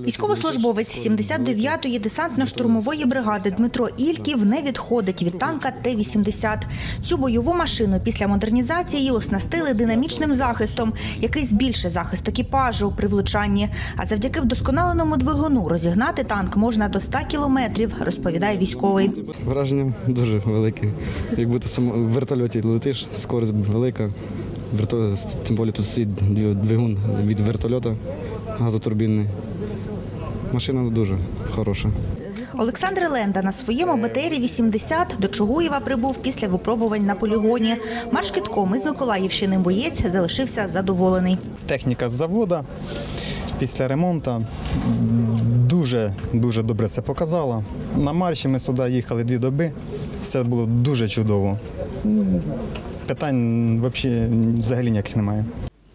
Військовослужбовець 79-ї десантно-штурмової бригади Дмитро Ільків не відходить від танка Т-80. Цю бойову машину після модернізації оснастили динамічним захистом, який збільшить захист екіпажу при влучанні. А завдяки вдосконаленому двигуну розігнати танк можна до 100 кілометрів, розповідає військовий. Враження дуже велике. Як будто в вертольоті летиш, скорість велика. Верто... Тим більше тут стоїть двигун від вертольота газотурбінний. Машина дуже хороша. Олександр Ленда на своєму БТРі-80 до Чугуєва прибув після випробувань на полігоні. Маршкітком із Миколаївщини боєць залишився задоволений. техніка з заводу після ремонту дуже дуже добре це показала. На марші ми сюди їхали дві доби. Все було дуже чудово. Питань взагалі, взагалі ніяких немає.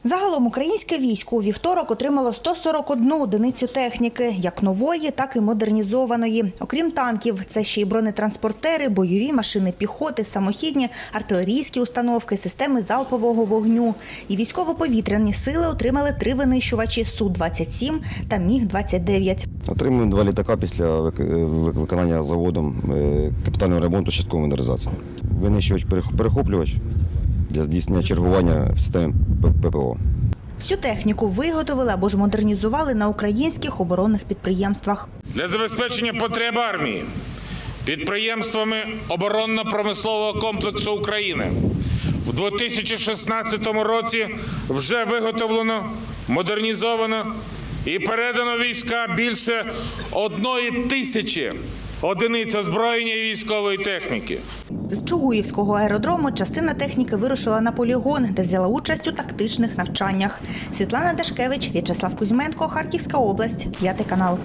Загалом українське військо у вівторок отримало 141 одиницю техніки, як нової, так і модернізованої. Окрім танків, це ще й бронетранспортери, бойові машини піхоти, самохідні, артилерійські установки, системи залпового вогню. І військово-повітряні сили отримали три винищувачі Су-27 та Міг-29. Отримуємо два літака після вик- вик- виконання заводом е, капітального ремонту часткової модернізації. Винищувач перех- перехоплювач для здійснення чергування в системі ППО. Всю техніку виготовили або ж модернізували на українських оборонних підприємствах. для забезпечення потреб армії підприємствами оборонно-промислового комплексу України. В 2016 році вже виготовлено, модернізовано і передано війська більше одної тисячі одиниць збройної військової техніки. З Чугуївського аеродрому частина техніки вирушила на полігон, де взяла участь у тактичних навчаннях. Світлана Дашкевич, В'ячеслав Кузьменко, Харківська область, п'ятий канал.